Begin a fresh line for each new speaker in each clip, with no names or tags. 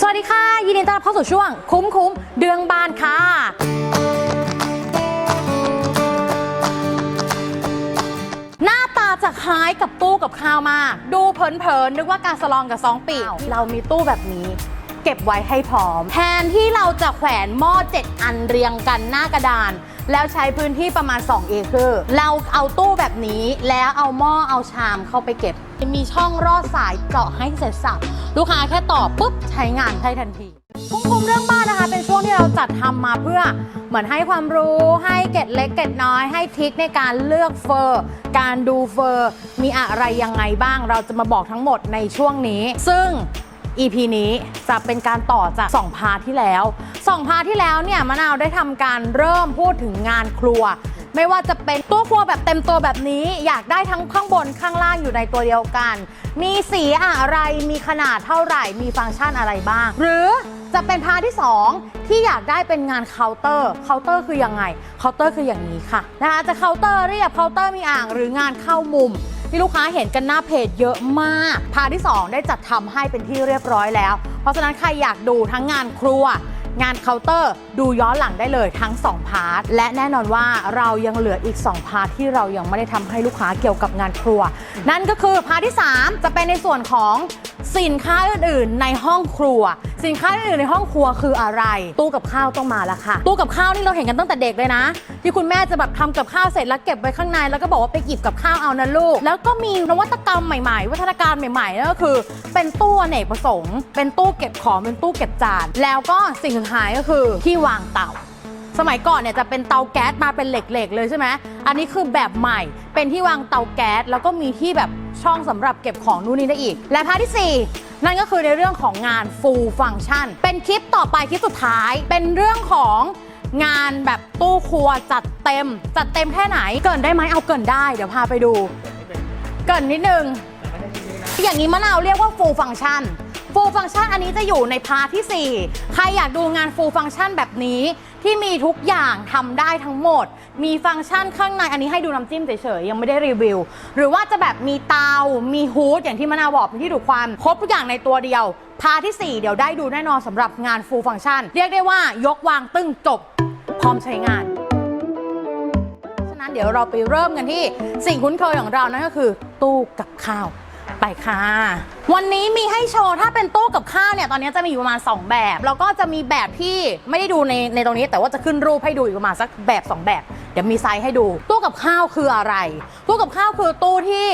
สวัสดีค่ะ ยินดีต้อนรับเข้าสู่ช่วง คุ้มคุ้มเดืองบานค่ะ หน้าตาจะคล้ายกับตู้กับข้าวมาก ดูเผินๆนึกว่าการสลองกับซองปีกเรามีตู้แบบนี้ เก็บไว้ให้พร้อม แทนที่เราจะแขวนหม้อ 7 อันเรียงกันหน้ากระดาน แล้วใช้พื้นที่ประมาณ 2 เอเคอร์เราเอาตู้แบบนี้แล้วเอาหม้อเอาชามเข้าไปเก็บ มีช่องรอดสายเจาะให้เสร็จสับลูกค้าแค่ต่อปุ๊บใช้งานได้ทันทีคุ้มคุมเรื่องบ้านนะคะ เป็นช่วงที่เราจัดทำมาเพื่อเหมือนให้ความรู้ให้เก็ดเล็กเก็ดน้อย ให้ทิคในการเลือกเฟอร์ การดูเฟอร์ มีอะไรยังไงบ้าง เราจะมาบอกทั้งหมดในช่วงนี้ ซึ่ง EP นี้จะเป็นการต่อจาก 2 พาร์ทที่แล้ว 2 พาร์ทที่แล้วเนี่ยมะนาวได้ทำการเริ่มพูดถึงงานครัว ไม่ว่าจะเป็นตู้ครัวแบบเต็มตัวแบบนี้ อยากได้ทั้งข้างบนข้างล่างอยู่ในตัวเดียวกัน มีสีอะไรมีขนาดเท่าไหร่ มีฟังก์ชันอะไรบ้าง หรือจะเป็นพาร์ทที่ 2 ที่อยากได้เป็นงานเคาน์เตอร์เคาน์เตอร์คือยังไงเคาน์เตอร์คืออย่างนี้ค่ะนะคะจะเคาน์เตอร์เรียบเคาน์เตอร์มีอ่างหรืองานเข้ามุม ที่ลูกค้าเห็นกันหน้าเพจเยอะมาก พาร์ทที่ 2 ได้จัดทำให้เป็นที่เรียบร้อยแล้ว เพราะฉะนั้นใครอยากดูทั้งงานครัวงานเคาน์เตอร์ดูย้อนหลังได้เลยทั้ง 2 พาร์ท และแน่นอนว่าเรายังเหลืออีก 2 พาร์ทที่เรายังไม่ได้ทำให้ลูกค้าเกี่ยวกับงานครัว นั่นก็คือพาร์ทที่ 3 จะเป็นในส่วนของสินค้าอื่นๆ ในห้องครัว สินค้าอื่นในห้องครัวคืออะไร ตู้กับข้าวต้องมาแล้วค่ะ ตู้กับข้าวนี่เราเห็นกันตั้งแต่เด็กเลยนะ ที่คุณแม่จะแบบทำกับข้าวเสร็จแล้วเก็บไว้ข้างใน แล้วก็บอกว่าไปหยิบกับข้าวเอานะลูก แล้วก็มีนวัตกรรมใหม่ๆ วัฒนการใหม่ๆนั่นก็คือ เป็นตู้อเนกประสงค์ เป็นตู้เก็บของเป็นตู้เก็บจาน แล้วก็สิ่งสุดท้ายก็คือที่วางเตาสมัยก่อนเนี่ยจะเป็นเตาแก๊สมาเป็นเหล็กๆ เลยใช่ไหม อันนี้คือแบบใหม่ เป็นที่วางเตาแก๊สแล้วก็มีที่แบบช่องสำหรับเก็บของนู่นนี่ได้อีก และพาร์ทที่ 4 นั่นก็คือในเรื่องของงาน full function เป็นคลิปต่อไปคลิปสุดท้าย เป็นเรื่องของงานแบบตู้ครัวจัดเต็ม จัดเต็มแค่ไหนเกินได้ไหมเอาเกินได้ เดี๋ยวพาไปดู เกินนิดนึง อย่างนี้มะนาวเรียกว่า full function full function อันนี้จะอยู่ในพาร์ทที่ 4 ใครอยากดูงาน full function แบบนี้ที่มีทุกอย่างทำได้ทั้งหมด มีฟังก์ชันข้างในอันนี้ให้ดูน้ำจิ้มเฉยๆ ยังไม่ได้รีวิว หรือว่าจะแบบมีเตา มีฮูดอย่างที่มะนาวบอกเป็นที่ดูความ ครบทุกอย่างในตัวเดียว พาที่ 4 เดี๋ยวได้ดูแน่นอนสำหรับงาน full function เรียกได้ว่ายกวางตึ้งจบ พร้อมใช้งาน ฉะนั้นเดี๋ยวเราไปเริ่มกันที่สิ่งคุ้นเคยของเรานั่นก็คือตู้กับข้าว ไปค่ะ วันนี้มีให้โชว์ถ้าเป็นตู้กับข้าวเนี่ยตอนนี้จะมีอยู่ประมาณ 2 แบบ แล้วก็จะมีแบบที่ไม่ได้ดูในในตรงนี้ แต่ว่าจะขึ้นรูปให้ดูอีกประมาณสักแบบ 2 แบบ เดี๋ยวมีไซส์ให้ดู ตู้กับข้าวคืออะไร ตู้กับข้าวคือตู้ที่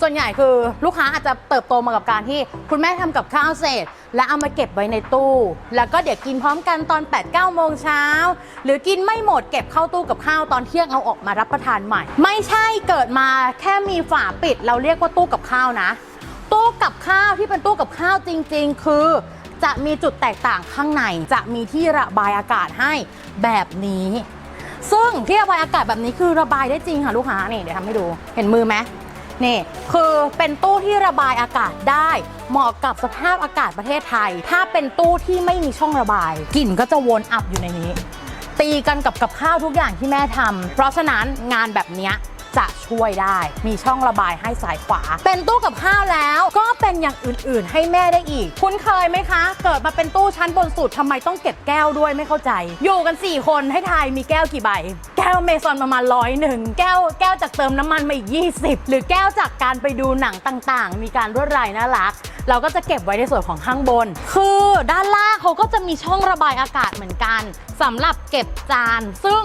ส่วนใหญ่คือลูกค้าอาจจะเติบโตมากับการที่คุณแม่ทำกับข้าวเสร็จ แล้วเอามาเก็บไว้ในตู้ แล้วก็เดี๋ยวกินพร้อมกันตอน8 9โมงเช้าหรือกินไม่หมดเก็บเข้าตู้กับข้าวตอนเที่ยงเอาออกมารับประทานใหม่ ไม่ใช่เกิดมาแค่มีฝาปิด เราเรียกว่าตู้กับข้าวนะ ตู้กับข้าวที่เป็นตู้กับข้าวจริง ๆ คือจะมีจุดแตกต่างข้างในจะมีที่ระบายอากาศให้แบบนี้ ซึ่งที่ระบายอากาศแบบนี้คือระบายได้จริงค่ะลูกค้านี่เดี๋ยวทำให้ดูเห็นมือไหม นี่คือเป็นตู้ที่ระบายอากาศได้ เหมาะกับสภาพอากาศประเทศไทย ถ้าเป็นตู้ที่ไม่มีช่องระบายกลิ่นก็จะวนอับอยู่ในนี้ ตีกันกับกับข้าวทุกอย่างที่แม่ทำเพราะฉะนั้นงานแบบเนี้ย จะช่วยได้ มีช่องระบายให้สายขวา เป็นตู้กับข้าวแล้ว ก็เป็นอย่างอื่นๆ ให้แม่ได้อีก คุ้นเคยไหมคะ เกิดมาเป็นตู้ชั้นบนสุดทำไมต้องเก็บแก้วด้วยไม่เข้าใจ อยู่กัน 4 คนให้ทายมีแก้วกี่ใบ แก้วเมซอนประมาณร้อยหนึ่งแก้วแก้วจากเติมน้ำมันมาอีก 20 หรือแก้วจากการไปดูหนังต่างๆ มีการรวดลายน่ารักเราก็จะเก็บไว้ในส่วนของข้างบน คือด้านล่างเขาก็จะมีช่องระบายอากาศเหมือนกันสำหรับเก็บจาน ซึ่ง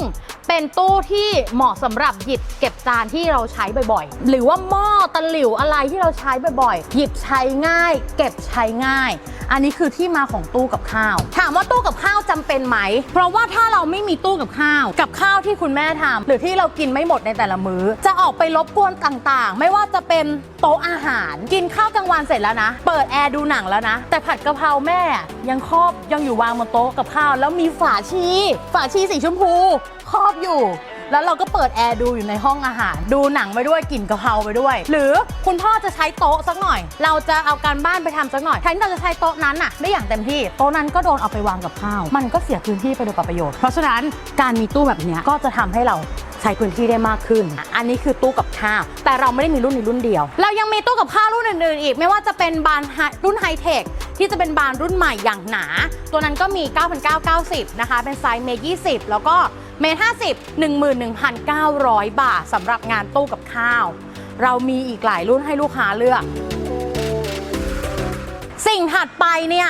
เป็นตู้ที่เหมาะสำหรับหยิบเก็บจานที่เราใช้บ่อยๆ หรือว่าหม้อตะหลิวอะไรที่เราใช้บ่อยๆ หยิบใช้ง่าย เก็บใช้ง่าย อันนี้คือที่มาของตู้กับข้าว ถามว่าตู้กับข้าวจำเป็นไหม เพราะว่าถ้าเราไม่มีตู้กับข้าว กับข้าวที่คุณแม่ทำหรือที่เรากินไม่หมดในแต่ละมื้อ จะออกไปรบกวนต่างๆ ไม่ว่าจะเป็นโต๊ะอาหาร กินข้าวกลางวันเสร็จแล้วนะ เปิดแอร์ดูหนังแล้วนะ แต่ผัดกะเพราแม่ยังครอบยังอยู่วางบนโต๊ะกับข้าว แล้วมีฝาชี ฝาชีสีชมพู ครอบอยู่ แล้วเราก็เปิดแอร์ดูอยู่ในห้องอาหาร ดูหนังไปด้วยกลิ่นกะเพราไปด้วย หรือคุณพ่อจะใช้โต๊ะสักหน่อย เราจะเอาการบ้านไปทำสักหน่อยแทนที่เราจะใช้โต๊ะนั้นน่ะได้อย่างเต็มที่โต๊ะนั้นก็โดนเอาไปวางกับข้าว มันก็เสียพื้นที่ไปโดยประโยชน์เพราะฉะนั้นการมีตู้แบบนี้ก็จะทำให้เราใช้พื้นที่ได้มากขึ้น อันนี้คือตู้กับข้าว แต่เราไม่ได้มีรุ่นนี้รุ่นเดียว เรายังมีตู้กับข้าวรุ่นอื่นๆ อีก ไม่ว่าจะเป็นบานรุ่นไฮเทคที่จะเป็นบานรุ่นใหม่อย่างหนา ตัวนั้นก็มี 9,990 นะคะ เป็นไซส์เมตร20 แล้วก็ เมตร50 11,900บาทสำหรับงานตู้กับข้าว เรามีอีกหลายรุ่นให้ลูกค้าเลือก สิ่งถัดไปเนี่ย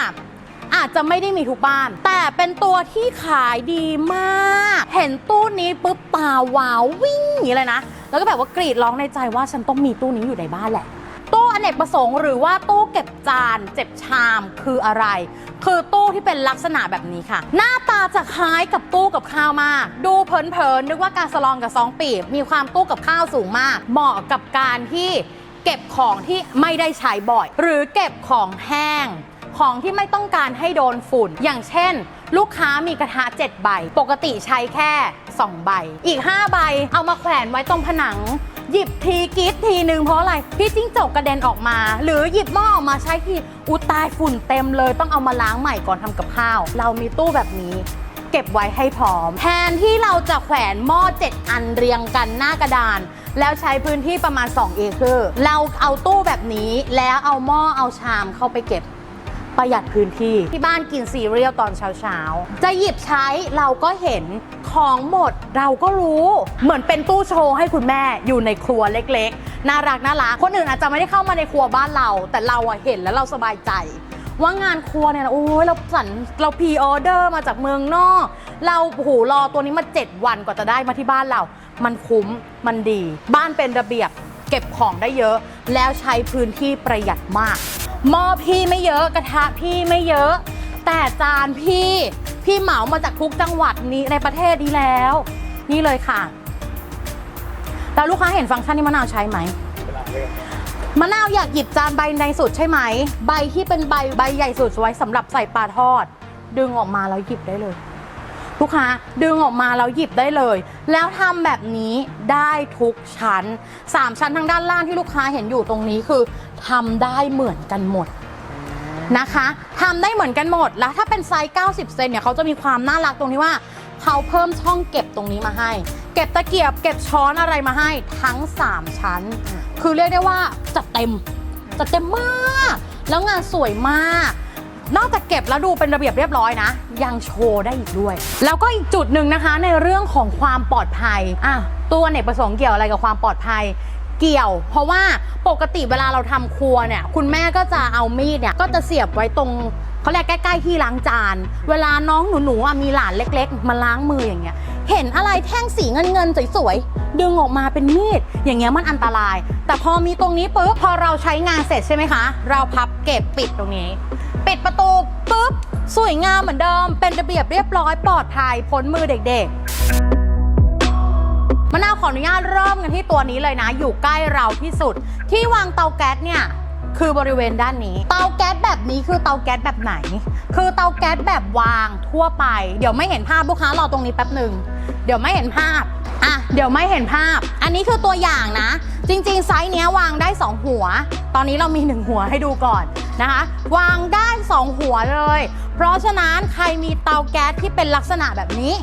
อาจจะไม่ได้มีทุกบ้าน แต่เป็นตัวที่ขายดีมาก เห็นตู้นี้ปุ๊บตาวาววิ่งอย่างนี้เลยนะ แล้วก็แบบว่ากรีดร้องในใจว่าฉันต้องมีตู้นี้อยู่ในบ้านแหละ ตู้อเนกประสงค์หรือว่าตู้เก็บจานเจ็บชามคืออะไร คือตู้ที่เป็นลักษณะแบบนี้ค่ะ หน้าตาจะคล้ายกับตู้กับข้าวมาก ดูเผินๆนึกว่าการสลองกับซองปีบมีความตู้กับข้าวสูงมาก เหมาะกับการที่เก็บของที่ไม่ได้ใช้บ่อย หรือเก็บของแห้ง ของที่ไม่ต้องการให้โดนฝุ่น อย่างเช่น ลูกค้ามีกระทะ 7 ใบ ปกติใช้แค่ 2 ใบ อีก 5 ใบเอามาแขวนไว้ตรงผนัง หยิบทีกรีดทีหนึ่งเพราะอะไรพี่จิ้งจกกระเด็นออกมา หรือหยิบหม้อออกมาใช้ทีอุยตายฝุ่นเต็มเลยต้องเอามาล้างใหม่ก่อนทำกับข้าว เรามีตู้แบบนี้ เก็บไว้ให้พร้อม แทนที่เราจะแขวนหม้อ 7 อันเรียงกันหน้ากระดาน แล้วใช้พื้นที่ประมาณ 2 เอเคอร์เราเอาตู้แบบนี้แล้วเอาหม้อเอาชามเข้าไปเก็บ ประหยัดพื้นที่ที่บ้านกินซีเรียลตอนเช้าๆ จะหยิบใช้เราก็เห็นของหมดเราก็รู้เหมือนเป็นตู้โชว์ให้คุณแม่อยู่ในครัวเล็กๆ น่ารักน่ารักคนอื่นอาจจะไม่ได้เข้ามาในครัวบ้านเรา แต่เราอะเห็นแล้วเราสบายใจ ว่างานครัวเนี่ยโอ้ยเราสั่นเราพีออเดอร์มาจากเมืองนอก เราโอ้โหรอตัวนี้มา 7 วันกว่าจะได้มาที่บ้านเรา มันคุ้มมันดี บ้านเป็นระเบียบเก็บของได้เยอะ แล้วใช้พื้นที่ประหยัดมาก หม้อพี่ไม่เยอะกระทะพี่ไม่เยอะ แต่จานพี่พี่เหมามาจากทุกจังหวัดนี้ในประเทศนี้แล้ว นี่เลยค่ะ แล้วลูกค้าเห็นฟังก์ชันที่มะนาวใช้ไหมมะนาวอยากหยิบจานใบในสุดใช่ไหม ใบที่เป็นใบใบใหญ่สุดไว้สำหรับใส่ปลาทอด ดึงออกมาแล้วหยิบได้เลย ลูกค้าดึงออกมาแล้วหยิบได้เลย แล้วทำแบบนี้ได้ทุกชั้น 3 ชั้นทางด้านล่างที่ลูกค้าเห็นอยู่ตรงนี้คือทำได้เหมือนกันหมดนะคะทำได้เหมือนกันหมดแล้วถ้าเป็นไซส์ 90 เซนเนี่ยเขาจะมีความน่ารักตรงที่ว่าเขาเพิ่มช่องเก็บตรงนี้มาให้ เก็บตะเกียบเก็บช้อนอะไรมาให้ทั้ง 3 ชั้น คือเรียกได้ว่าจัดเต็มจัดเต็มมาก แล้วงานสวยมาก นอกจากเก็บแล้วดูเป็นระเบียบเรียบร้อยนะ ยังโชว์ได้อีกด้วย แล้วก็อีกจุดหนึ่งนะคะในเรื่องของความปลอดภัยอะตัวเนกประสงค์เกี่ยวอะไรกับความปลอดภัยเกี่ยว เพราะว่าปกติเวลาเราทำครัวเนี่ย คุณแม่ก็จะเอามีดเนี่ยก็จะเสียบไว้ตรงเขาเรียกใกล้ ๆ ที่ล้างจาน เวลาน้องหนูๆมีหลานเล็ก ๆ มาล้างมืออย่างเงี้ย เห็นอะไรแท่งสีเงินเงินๆสวยๆดึงออกมาเป็นมีด อย่างเงี้ยมันอันตราย แต่พอมีตรงนี้ปุ๊บพอเราใช้งานเสร็จใช่ไหมคะ เราพับเก็บปิดตรงนี้ ปิดประตูปุ๊บ สวยงามเหมือนเดิม เป็นระเบียบเรียบร้อยปลอดภัยพ้นมือเด็กๆมะนาวขออนุญาตเริ่มกันที่ตัวนี้เลยนะ อยู่ใกล้เราที่สุด ที่วางเตาแก๊สเนี่ยคือบริเวณด้านนี้ เตาแก๊สแบบนี้คือเตาแก๊สแบบไหน คือเตาแก๊สแบบวางทั่วไป เดี๋ยวไม่เห็นภาพลูกค้ารอตรงนี้แป๊บหนึ่งเดี๋ยวไม่เห็นภาพอะเดี๋ยวไม่เห็นภาพ อันนี้คือตัวอย่างนะ จริงๆไซส์เนี้ยวางได้ 2 หัว ตอนนี้เรามี 1 หัวให้ดูก่อน นะคะ วางได้ 2 หัวเลย เพราะฉะนั้นใครมีเตาแก๊สที่เป็นลักษณะแบบนี้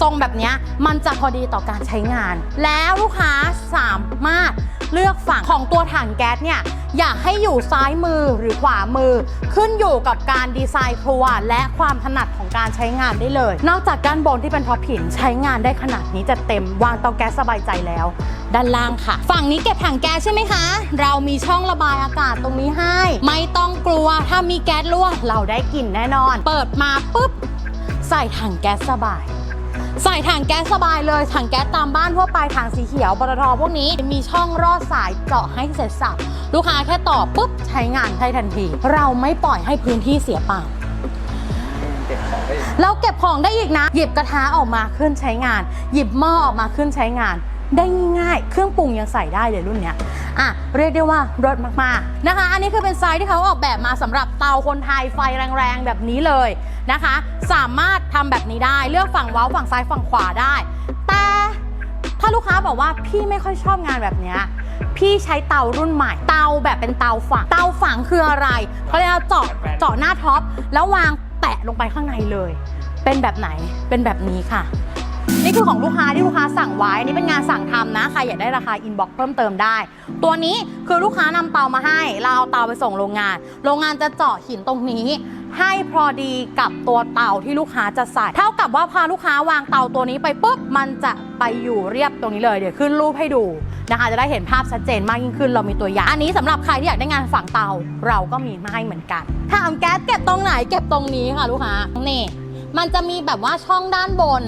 ทรงแบบนี้มันจะพอดีต่อการใช้งาน แล้วลูกค้าสามารถ เลือกฝั่งของตัวถังแก๊สเนี่ยอยากให้อยู่ซ้ายมือหรือขวามือ ขึ้นอยู่กับการดีไซน์ครัว และความถนัดของการใช้งานได้เลย นอกจากด้านบนที่เป็นท็อปหินใช้งานได้ขนาดนี้จะเต็มวางเตาแก๊สสบายใจแล้ว ด้านล่างค่ะ ฝั่งนี้เก็บถังแก๊สใช่ไหมคะ เรามีช่องระบายอากาศตรงนี้ให้ ไม่ต้องกลัวถ้ามีแก๊สรั่วเราได้กลิ่นแน่นอน เปิดมาปุ๊บใส่ถังแก๊สสบาย ใส่ถังแก๊สสบายเลย ถังแก๊สตามบ้านทั่วไปถังสีเขียวปตทพวกนี้มีช่องรอดสายเจาะให้เสร็จสับลูกค้าแค่ต่อปุ๊บใช้งานได้ทันที เราไม่ปล่อยให้พื้นที่เสียเปล่าแล้วเก็บของได้อีกนะ หยิบกระทะออกมาขึ้นใช้งาน หยิบหม้อออกมาขึ้นใช้งาน ได้ง่ายๆเครื่องปรุงยังใส่ได้เลยรุ่นเนี้ย อะเรียกได้ว่ารสมากๆนะคะ อันนี้คือเป็นไซส์ที่เขาออกแบบมาสำหรับเตาคนไทยไฟแรงๆแบบนี้เลยนะคะ สามารถทำแบบนี้ได้เลือกฝั่งเว้าฝั่งซ้ายฝั่งขวาได้ แต่ถ้าลูกค้าบอกว่าพี่ไม่ค่อยชอบงานแบบนี้พี่ใช้เตารุ่นใหม่ เตาแบบเป็นเตาฝัง เตาฝังคืออะไรเขาเรียกว่าเจาะเจาะหน้าท็อปแล้ววางแตะลงไปข้างในเลย เป็นแบบไหนเป็นแบบนี้ค่ะ นี่คือของลูกค้าที่ลูกค้าสั่งไว้นี่เป็นงานสั่งทำนะใครอยากได้ราคาอินบ็อกซ์เพิ่มเติมได้ ตัวนี้คือลูกค้านำเตามาให้ เราเอาเตาไปส่งโรงงาน โรงงานจะเจาะหินตรงนี้ ให้พอดีกับตัวเตาที่ลูกค้าจะใส่ เท่ากับว่าพาลูกค้าวางเตาตัวนี้ไปปุ๊บมันจะไปอยู่เรียบตรงนี้เลยเดี๋ยวขึ้นรูปให้ดูนะคะจะได้เห็นภาพชัดเจนมากยิ่งขึ้น เรามีตัวอย่างอันนี้สำหรับใครที่อยากได้งานฝังเตาเราก็มีมาให้เหมือนกันถามแก๊สเก็บตรงไหนเก็บตรงนี้ค่ะลูกค้านี่มันจะมีแบบว่าช่องด้านบน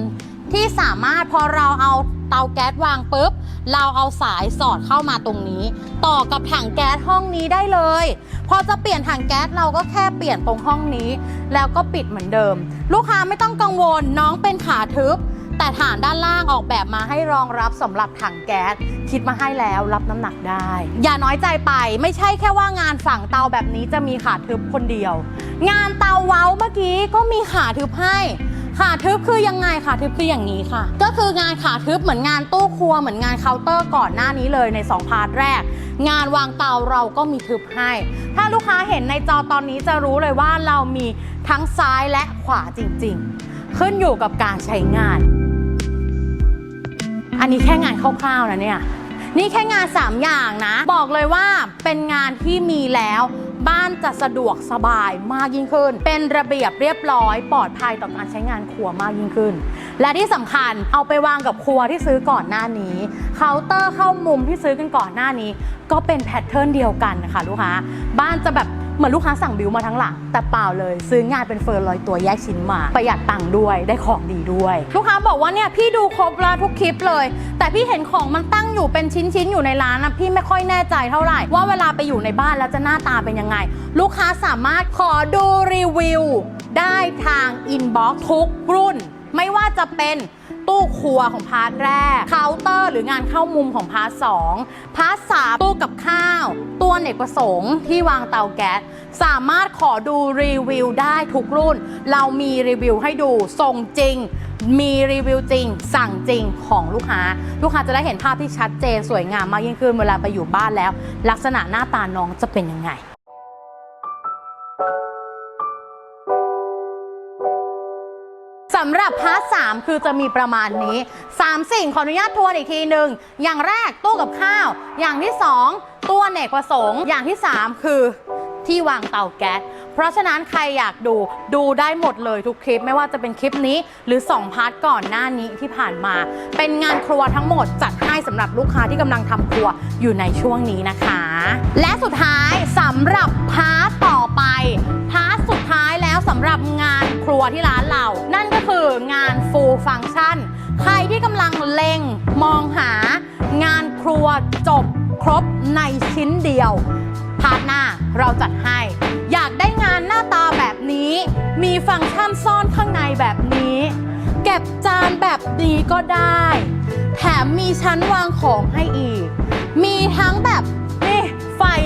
ที่สามารถพอเราเอาเตาแก๊สวางปุ๊บ เราเอาสายสอดเข้ามาตรงนี้ ต่อกับถังแก๊สห้องนี้ได้เลย พอจะเปลี่ยนถังแก๊สเราก็แค่เปลี่ยนตรงห้องนี้ แล้วก็ปิดเหมือนเดิม ลูกค้าไม่ต้องกังวลน้องเป็นขาทึบ แต่ฐานด้านล่างออกแบบมาให้รองรับสำหรับถังแก๊สคิดมาให้แล้วรับน้ำหนักได้ อย่าน้อยใจไปไม่ใช่แค่ว่างานฝั่งเตาแบบนี้จะมีขาทึบคนเดียว งานเตาเว้าเมื่อกี้ก็มีขาทึบให้ ขาทึบคือยังไงขาทึบคืออย่างนี้ค่ะ ก็คืองานขาทึบเหมือนงานตู้ครัวเหมือนงานเคาน์เตอร์ก่อนหน้านี้เลยใน 2 พาร์ทแรก งานวางเตาเราก็มีทึบให้ ถ้าลูกค้าเห็นในจอตอนนี้จะรู้เลยว่าเรามีทั้งซ้ายและขวาจริงๆ ขึ้นอยู่กับการใช้งาน อันนี้แค่งานคร่าวๆนะเนี่ยนี่แค่งาน 3 อย่างนะ บอกเลยว่าเป็นงาน ที่มีแล้ว บ้านจะสะดวกสบายมากยิ่งขึ้น เป็นระเบียบเรียบร้อย ปลอดภัยต่อการใช้งานครัวมากยิ่งขึ้น และที่สำคัญเอาไปวางกับครัวที่ซื้อก่อนหน้านี้เคาน์เตอร์เข้ามุมที่ซื้อกันก่อนหน้านี้ ก็เป็นแพทเทิร์นเดียวกันนะคะลูกค้าบ้านจะแบบ เหมือนลูกค้าสั่งบิวมาทั้งหลังแต่เปล่าเลย ซื้องานเป็นเฟิร์นลอยตัวแยกชิ้นมา ประหยัดตังค์ด้วยได้ของดีด้วย ลูกค้าบอกว่าเนี่ยพี่ดูครบแล้วทุกคลิปเลย แต่พี่เห็นของมันตั้งอยู่เป็นชิ้นๆอยู่ในร้านนะพี่ไม่ค่อยแน่ใจเท่าไหร่ว่าเวลาไปอยู่ในบ้านแล้วจะหน้าตาเป็นยังไง ลูกค้าสามารถขอดูรีวิวได้ทางอินบ็อกซ์ทุกรุ่น ไม่ว่าจะเป็น ตู้ครัวของพาร์ทแรกเคาน์เตอร์หรืองานเข้ามุมของพาร์ทสองพาร์ทสามตู้กับข้าว ตัวเนกประสงค์ที่วางเตาแก๊สสามารถขอดูรีวิวได้ทุกรุ่น เรามีรีวิวให้ดูส่งจริงมีรีวิวจริง สั่งจริงของลูกค้า ลูกค้าจะได้เห็นภาพที่ชัดเจนสวยงามมากยิ่งขึ้นเวลาไปอยู่บ้านแล้ว ลักษณะหน้าตาน้องจะเป็นยังไงำหรับพาร์ท3คือจะมีประมาณนี้ 3 สิ่งขออนุญาตทวนอีกทีหนึ่งอย่างแรกตู้กับข้าว อย่างที่ 2 ตัวเนกประสงค์ อย่างที่ 3 คือที่วางเตาแก๊ส เพราะฉะนั้นใครอยากดูดูได้หมดเลยทุกคลิปไม่ว่าจะเป็นคลิปนี้หรือ 2 พาร์ทก่อนหน้านี้ที่ผ่านมา เป็นงานครัวทั้งหมดจัดให้สำหรับลูกค้าที่กำลังทำครัวอยู่ในช่วงนี้นะคะ และสุดท้ายสำหรับพาร์ทต่อไป พาร์ทสุดท้ายแล้วสำหรับงานครัวที่ร้านเรา นั่น คืองาน full function ใครที่กำลังเล็งมองหางานครัวจบครบในชิ้นเดียว พาร์ทหน้าเราจัดให้ อยากได้งานหน้าตาแบบนี้ มีฟังก์ชันซ่อนข้างในแบบนี้ เก็บจานแบบนี้ก็ได้ แถมมีชั้นวางของให้อีก มีทั้งแบบ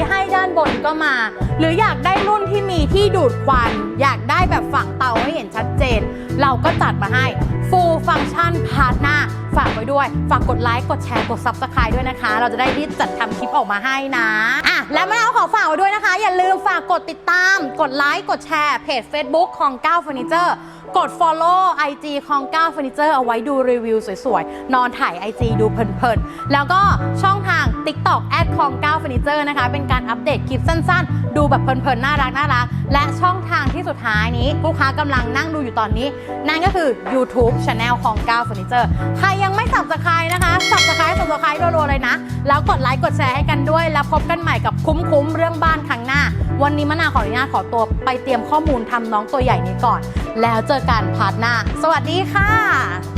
ให้ด้านบนก็มา หรืออยากได้รุ่นที่มีที่ดูดควัน อยากได้แบบฝังเตาให้เห็นชัดเจน เราก็จัดมาให้ full function พาร์ทหน้า ฝากไว้ด้วย ฝากกดไลค์ กดแชร์ กด subscribe ด้วยนะคะ เราจะได้รีบจัดทำคลิปออกมาให้นะ อะ และไม่เอาขอฝากไว้ด้วยนะคะ อย่าลืมฝากกดติดตาม กดไลค์ กดแชร์ เพจ Facebook ของ9 Furniture กด follow IG ของ9 Furniture เอาไว้ดูรีวิวสวยๆ นอนถ่าย IG ดูเพลินๆ แล้วก็ช่องทาง TikTok แอดของ9 Furniture นะคะ เป็นการอัปเดตคลิปสั้นๆ ดูแบบเพลินๆ น่ารักน่ารัก และช่องทางที่สุดท้ายนี้ลูกค้ากำลังนั่งดูอยู่ตอนนี้ นั่นก็คือ YouTube Channel ของ9 Furniture ใครยังไม่ subscribe นะคะ subscribe subscribe รัวๆเลยนะ แล้วกดไลค์กดแชร์ให้กันด้วย แล้วพบกันใหม่กับคุ้มๆ เรื่องบ้านครั้งหน้า วันนี้มะนาวขออนุญาตขอตัวไปเตรียมข้อมูลทำน้องตัวใหญ่นี้ก่อน แล้วเจออกันพาร์ทหน้า สวัสดีค่ะ